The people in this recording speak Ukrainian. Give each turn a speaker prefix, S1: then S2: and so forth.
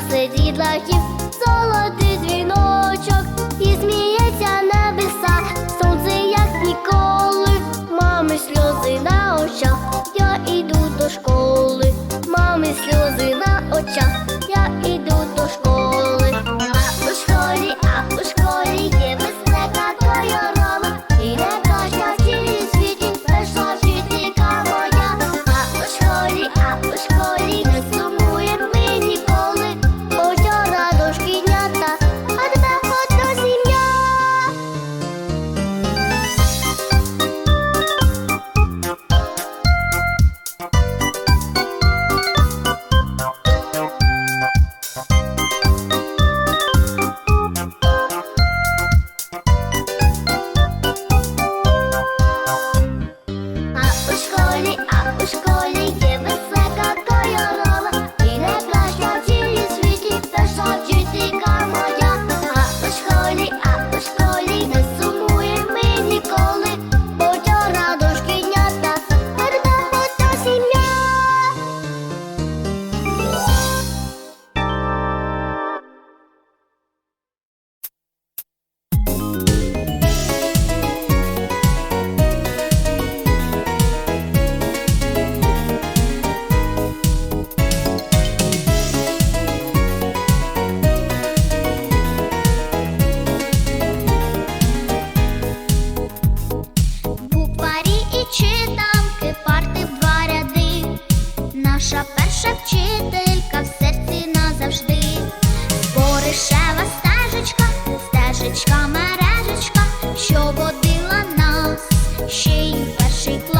S1: солоди. дітлахів, золотий
S2: shake like